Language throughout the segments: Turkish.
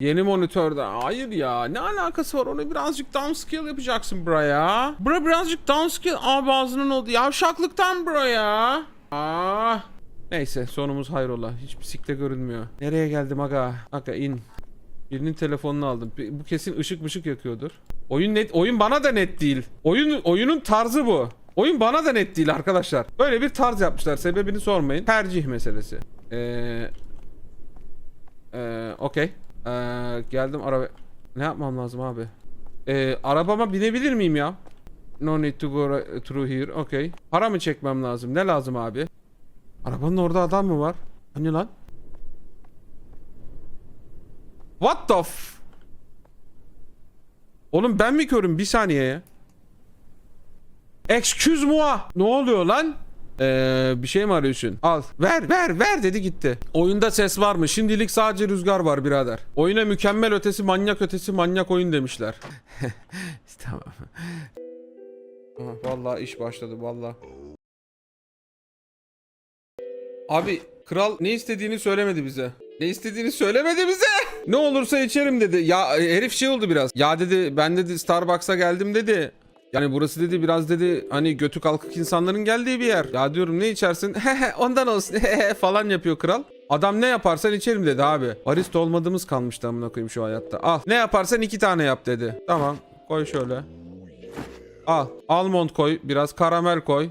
Yeni monitörde. Hayır ya. Ne alakası var? Onu birazcık downscale yapacaksın bro ya. Bro birazcık downscale. Abi ağzının oldu. Yavşaklıktan bro ya. Aa. Neyse sonumuz hayrola. Hiç bisikle görünmüyor. Nereye geldim aga? Aga in. Birinin telefonunu aldım. Bu kesin ışık mışık yakıyordur. Oyun net oyun bana da net değil. Oyun oyunun tarzı bu. Oyun bana da net değil arkadaşlar. Böyle bir tarz yapmışlar. Sebebini sormayın. Tercih meselesi. Eee ee, okey. Ee, geldim araba. Ne yapmam lazım abi? Ee, arabama binebilir miyim ya? No need to go through here. Okey. Para mı çekmem lazım? Ne lazım abi? Arabanın orada adam mı var? Hani lan? What the f... Oğlum ben mi körüm? Bir saniye ya. Excuse moi. Ne oluyor lan? Ee, bir şey mi arıyorsun? Al. Ver ver ver dedi gitti. Oyunda ses var mı? Şimdilik sadece rüzgar var birader. Oyuna mükemmel ötesi manyak ötesi manyak oyun demişler. tamam. Aha, vallahi iş başladı vallahi. Abi kral ne istediğini söylemedi bize. Ne istediğini söylemedi bize. Ne olursa içerim dedi. Ya herif şey oldu biraz. Ya dedi ben dedi Starbucks'a geldim dedi. Yani burası dedi biraz dedi hani götü kalkık insanların geldiği bir yer. Ya diyorum ne içersin? Hehe ondan olsun hehe falan yapıyor kral. Adam ne yaparsan içerim dedi abi. Barista olmadığımız kalmıştı amına koyayım şu hayatta. Al ne yaparsan iki tane yap dedi. Tamam koy şöyle. Al almond koy biraz karamel koy.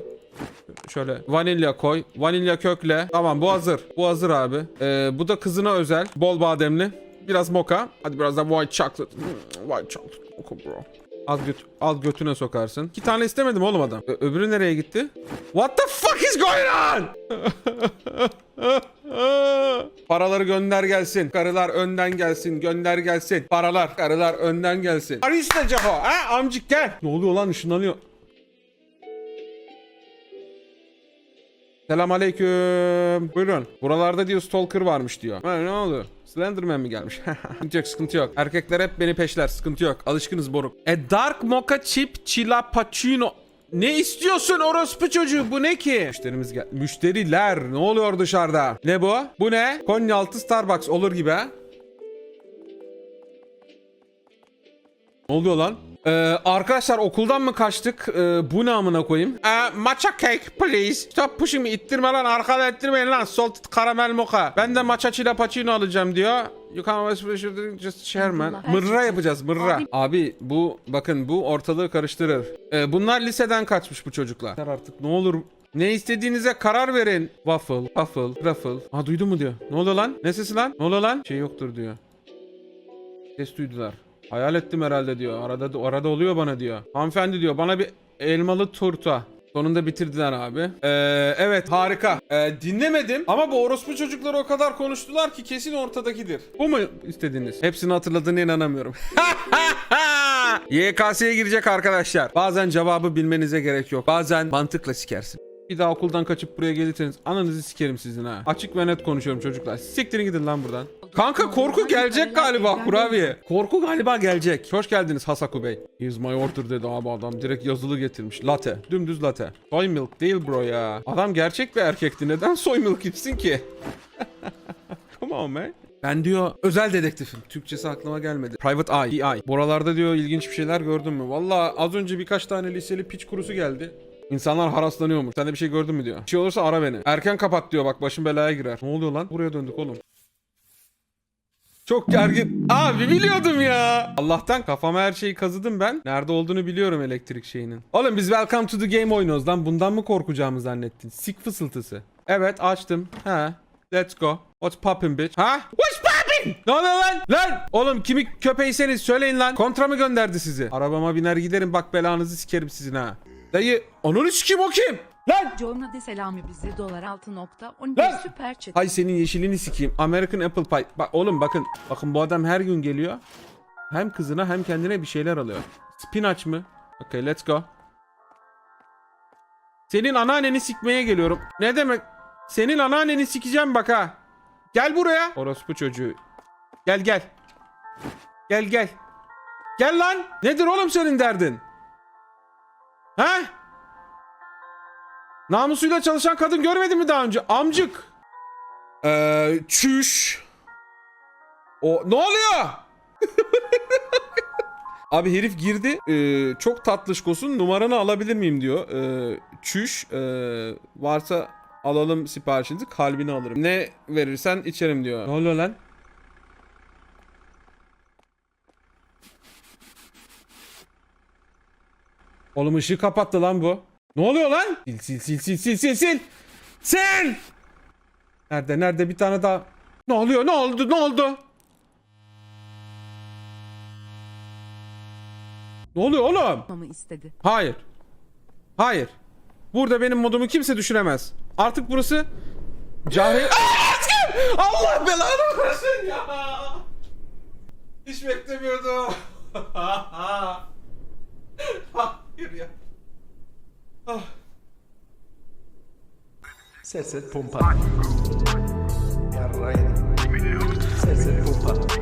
Şöyle vanilya koy. Vanilya kökle. Tamam bu hazır. Bu hazır abi. Ee, bu da kızına özel. Bol bademli. Biraz moka. Hadi biraz da white chocolate. Hmm, white chocolate mocha bro. Al, göt al götüne sokarsın. İki tane istemedim oğlum adam. Ö- öbürü nereye gitti? What the fuck is going on? Paraları gönder gelsin. Karılar önden gelsin. Gönder gelsin. Paralar. Karılar önden gelsin. Arista Caho. Ha amcık gel. Ne oluyor lan ışınlanıyor. Selam aleyküm. Buyurun. Buralarda diyor stalker varmış diyor. Ha, ne oldu? Slenderman mi gelmiş? sıkıntı yok sıkıntı yok. Erkekler hep beni peşler sıkıntı yok. Alışkınız moruk. E dark mocha chip chilapacino. Ne istiyorsun orospu çocuğu? Bu ne ki? Müşterimiz gel. Müşteriler. Ne oluyor dışarıda? Ne bu? Bu ne? Konyaaltı Starbucks olur gibi ha? Ne oluyor lan? Ee, arkadaşlar okuldan mı kaçtık? Ee, bu ne amına koyayım? Ee, matcha cake please. Stop pushing me. İttirme lan. Arkada ettirmeyin lan. Salted caramel mocha. Ben de matcha chilapacino alacağım diyor. You can always pleasure just share man. Mırra yapacağız mırra. Abi- bu bakın bu ortalığı karıştırır. Ee, bunlar liseden kaçmış bu çocuklar. Artık ne olur ne istediğinize karar verin. Waffle, waffle, waffle. Aa duydun mu diyor. Ne oluyor lan? Ne sesi lan? Ne oluyor lan? Şey yoktur diyor. Ses duydular. Hayal ettim herhalde diyor. Arada arada oluyor bana diyor. Hanımefendi diyor bana bir elmalı turta. Sonunda bitirdiler abi. Ee, evet harika. Ee, dinlemedim ama bu orospu çocukları o kadar konuştular ki kesin ortadakidir. Bu mu istediniz? Hepsini hatırladığına inanamıyorum. YKS'ye girecek arkadaşlar. Bazen cevabı bilmenize gerek yok. Bazen mantıkla sikersin. Bir daha okuldan kaçıp buraya gelirseniz ananızı sikerim sizin ha. Açık ve net konuşuyorum çocuklar. Siktirin gidin lan buradan. Kanka korku gelecek galiba kurabiye. Korku galiba gelecek. Hoş geldiniz Hasaku Bey. Here's my order dedi abi adam. Direkt yazılı getirmiş. Latte. Dümdüz latte. Soy milk değil bro ya. Adam gerçek bir erkekti. Neden soy milk içsin ki? Come on man. Ben diyor özel dedektifim. Türkçesi aklıma gelmedi. Private Eye. PI. Buralarda diyor ilginç bir şeyler gördün mü? Valla az önce birkaç tane liseli piç kurusu geldi. İnsanlar haraslanıyormuş. Sen de bir şey gördün mü diyor. Bir şey olursa ara beni. Erken kapat diyor bak başım belaya girer. Ne oluyor lan? Buraya döndük oğlum. Çok gergin. Abi biliyordum ya. Allah'tan kafama her şeyi kazıdım ben. Nerede olduğunu biliyorum elektrik şeyinin. Oğlum biz Welcome to the Game oynuyoruz lan. Bundan mı korkacağımı zannettin? Sik fısıltısı. Evet açtım. Ha. Let's go. What's poppin' bitch? Ha? What's poppin'? Ne oluyor lan? Lan! Oğlum kimi köpeğiseniz söyleyin lan. Kontra mı gönderdi sizi? Arabama biner giderim bak belanızı sikerim sizin ha. Dayı onu sikim o kim? Lan! John de Selami bizi dolar altı nokta Lan! 12 süper chat. Hay senin yeşilini sikeyim. American Apple Pie. Bak oğlum bakın. Bakın bu adam her gün geliyor. Hem kızına hem kendine bir şeyler alıyor. Spinach mı? Okay let's go. Senin anneanneni sikmeye geliyorum. Ne demek? Senin anneanneni sikeceğim bak ha. Gel buraya. Orospu çocuğu. Gel gel. Gel gel. Gel lan. Nedir oğlum senin derdin? Ha? Namusuyla çalışan kadın görmedin mi daha önce? Amcık. Ee, çüş. O ne oluyor? Abi herif girdi. Ee, çok tatlışkosun. Numaranı alabilir miyim diyor. Ee, çüş. ee, varsa alalım siparişinizi. Kalbini alırım. Ne verirsen içerim diyor. Ne oluyor lan? Oğlum ışığı kapattı lan bu. Ne oluyor lan? Sil sil sil sil sil sil sil. Sil. Nerede nerede bir tane daha. Ne oluyor ne oldu ne oldu? Ne oluyor oğlum? Yapmamı istedi. Hayır. Hayır. Burada benim modumu kimse düşüremez. Artık burası cahil... Allah belanı versin ya. Hiç beklemiyordum. Serset pompa. Yarrayın. Serset pompa.